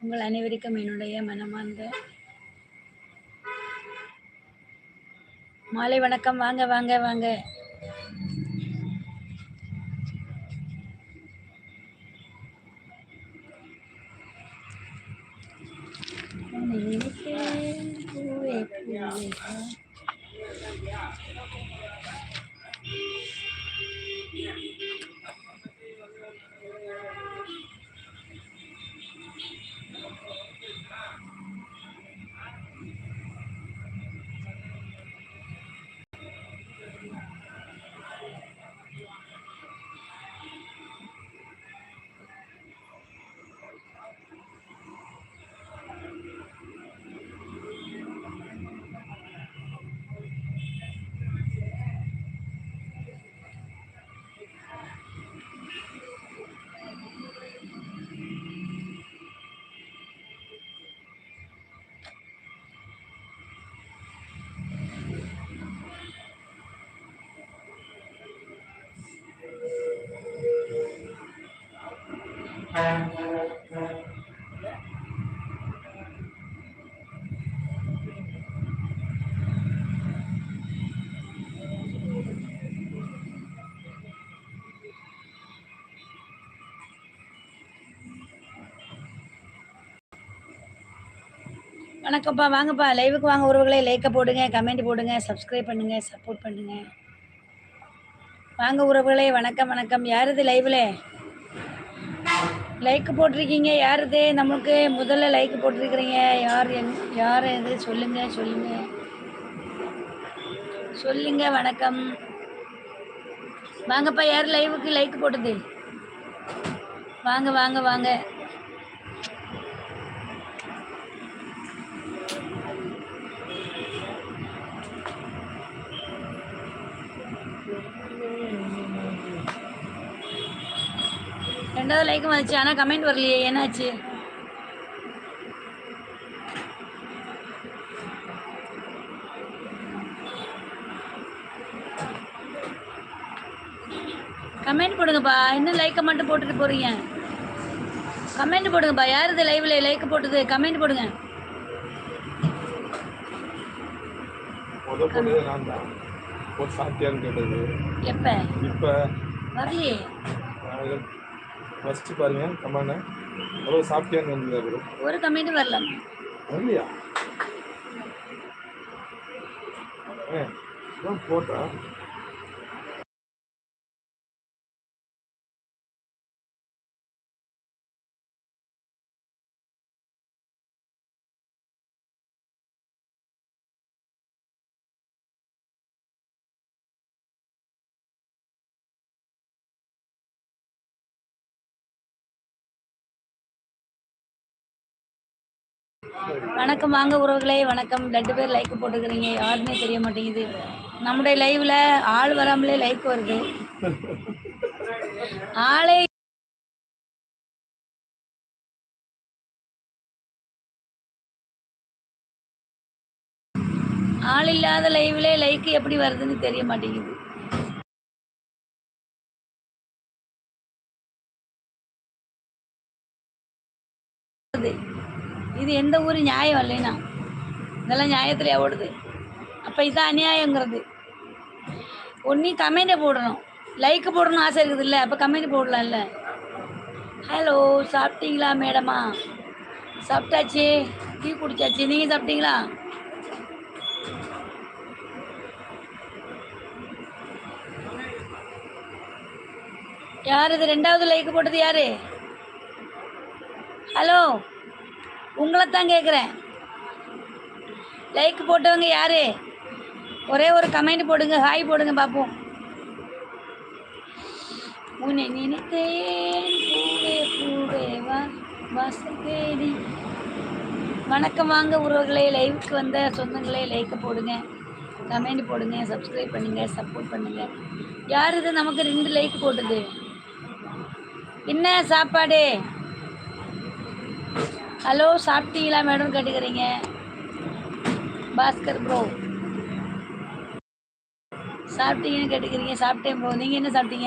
உங்கள் அனைவருக்கும் என்னுடைய மனமார்ந்த மாலை வணக்கம். வாங்க வாங்க வாங்க. பூவே பூவே வணக்கம்ப்பா வாங்கப்பா. லைவுக்கு வாங்க. உறவுகளே லைக்கை போடுங்க கமெண்ட் போடுங்க சப்ஸ்கிரைப் பண்ணுங்க சப்போர்ட் பண்ணுங்க. வாங்க உறவுகளே வணக்கம் வணக்கம். யார் இது லைவில் லைக் போட்டிருக்கீங்க யார் இது? நம்மளுக்கு முதல்ல லைக் போட்டிருக்கிறீங்க. யார் என் யார் இது? சொல்லுங்க சொல்லுங்க. சொல்லுங்க வணக்கம். வாங்கப்பா யார் லைவுக்கு லைக் போட்டது? வாங்க வாங்க வாங்க. ரெண்டாவது லைக்கும் வந்துச்சு ஆனால் கமெண்ட் வரலையே என்னாச்சு? கமெண்ட் போடுங்கப்பா இன்னும் லைக்கை மட்டும் போட்டுட்டு போறீங்க? கமெண்ட் போடுங்கப்பா யார் இது லைவ்ல லைக் போட்டது? கமெண்ட் போடுங்க. எப்ப? வரலையே. ஃபஸ்ட்டு பாருங்க கமான எவ்வளோ சாப்பிட்டியான்னு வந்தது அப்புறம் ஒரு கமெண்ட் வரல. வரலையா? ஏ போட்டா? வணக்கம் வாங்க உறவுகளே வணக்கம். ரெண்டு பேர் லைக் போட்டுக்கிறீங்க. யாருமே தெரிய மாட்டேங்குது. நம்முடைய லைவ்ல ஆள் வராமலே லைக் வருது. ஆளே ஆள் இல்லாத லைவ்ல லைக் எப்படி வருதுன்னு தெரிய மாட்டேங்குது. இது எந்த ஊர் நியாயம் இல்லைன்னா? இதெல்லாம் நியாயத்தில் ஓடுது. அப்போ இதுதான் அநியாயங்கிறது. ஒன்றி கமெண்ட்டை போடணும். லைக் போடணும் ஆசை இருக்குது இல்லை அப்போ கமெண்ட் போடலாம்ல. ஹலோ சாப்பிட்டீங்களா மேடமா? சாப்பிட்டாச்சு. டீ குடிச்சாச்சு. நீங்கள் சாப்பிட்டீங்களா? யார் இது? ரெண்டாவது லைக் போட்டது யாரு? ஹலோ உங்களை தான் கேட்குறேன் லைக் போட்டவங்க யாரு? ஒரே ஒரு கமெண்ட் போடுங்க ஹாய் போடுங்க பார்ப்போம் உன்னை நினைத்தேன் பூவே பூவே வா வாசல் தேடி. வணக்கம் வாங்க உறவுகளே லைவுக்கு வந்த சொந்தங்களே லைக் போடுங்க கமெண்ட் போடுங்க சப்ஸ்கிரைப் பண்ணுங்க சப்போர்ட் பண்ணுங்க. யார் இது? நமக்கு ரெண்டு லைக் போட்டது. என்ன சாப்பாடு? हलो साप्टी मैडम कटक्री भास्कर ब्रो। साप्टी कटक्री साप्टे ब्रो, नहीं सापी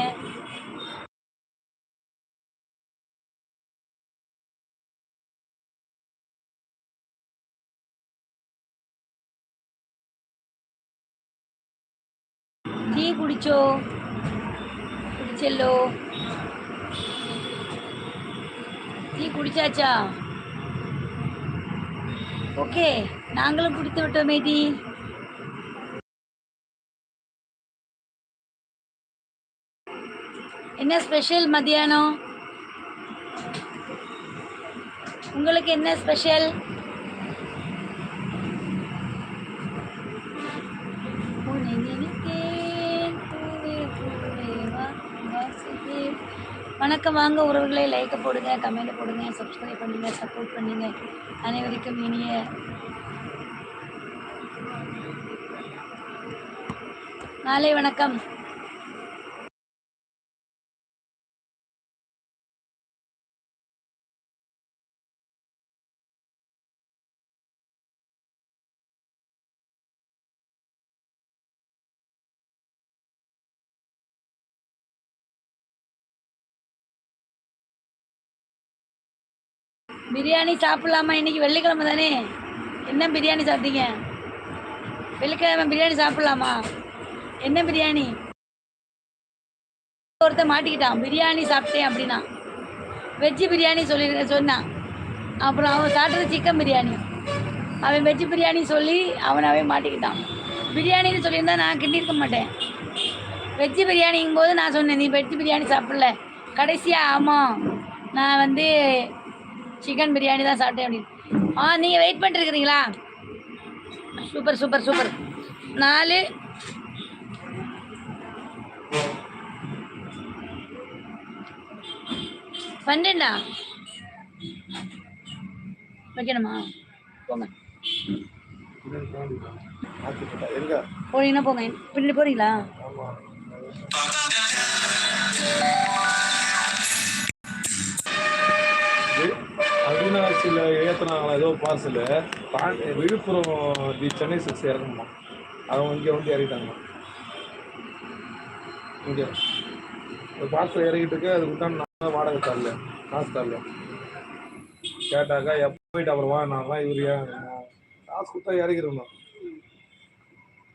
टी कुो कुलो टी कुचाचा ஓகே நாங்களும் குடித்து விட்டோம் மேதி. என்ன ஸ்பெஷல் மதியானம்? உங்களுக்கு என்ன ஸ்பெஷல் உன்னை நினைத்தேன் பூவே பூவே வா வாசுதேவ். வணக்கம் வாங்க உறவுகளை லைக்கை போடுங்க கமெண்ட் போடுங்க சப்ஸ்கிரைப் பண்ணுங்க சப்போர்ட் பண்ணுங்க. அனைவருக்கும் இனிய மாலை வணக்கம். பிரியாணி சாப்பிட்லாமா? இன்னைக்கு வெள்ளிக்கிழமை தானே. என்ன பிரியாணி சாப்பிட்டீங்க? வெள்ளிக்கிழமை பிரியாணி சாப்பிட்லாமா? என்ன பிரியாணி? ஒருத்தன் மாட்டிக்கிட்டான். பிரியாணி சாப்பிட்டேன் அப்படின்னா. வெஜ்ஜு பிரியாணி சொல்லி சொன்னான். அப்புறம் அவன் சாப்பிட்டது சிக்கன் பிரியாணி. அவன் வெஜ்ஜு பிரியாணி சொல்லி அவனாவே மாட்டிக்கிட்டான். பிரியாணின்னு சொல்லியிருந்தா நான் கிண்டியிருக்க மாட்டேன். வெஜ்ஜு பிரியாணிங்கும் போது நான் சொன்னேன் நீ வெஜ்ஜு பிரியாணி சாப்பிடல. கடைசியாக ஆமாம் நான் வந்து சிக்கன் பிரியாணி தான் சாப்பிட்டேன் அப்படின்னு. ஆ நீங்கள் வெயிட் பண்ணிருக்கிறீங்களா சூப்பர் சூப்பர் சூப்பர் நாலு. பன்னெண்டா? வைக்கணுமா? போங்க. ஆக்கிட்டா போறீங்கன்னா போங்க. பின்னாடி போறீங்களா? அவினாசியில் ஏற்றுனாங்களா ஏதோ பார்சல். பாண்டி விழுப்புரம் தி சென்னை சிக்ஸ் இறங்கணுமா? அவங்க இங்கே வந்து இறங்கிட்டாங்க. இங்கே. ஒரு பார்சல் இறங்கிட்டு இருக்கு. அதுக்கு தான் நான் வாடகை தரல. காசு தரல. கேட்டாக்கா எப்போ போயிட்டு அப்புறம்? வாங்கினாங்களா இவர் காசு கொடுத்தா இறங்கிருந்தோம்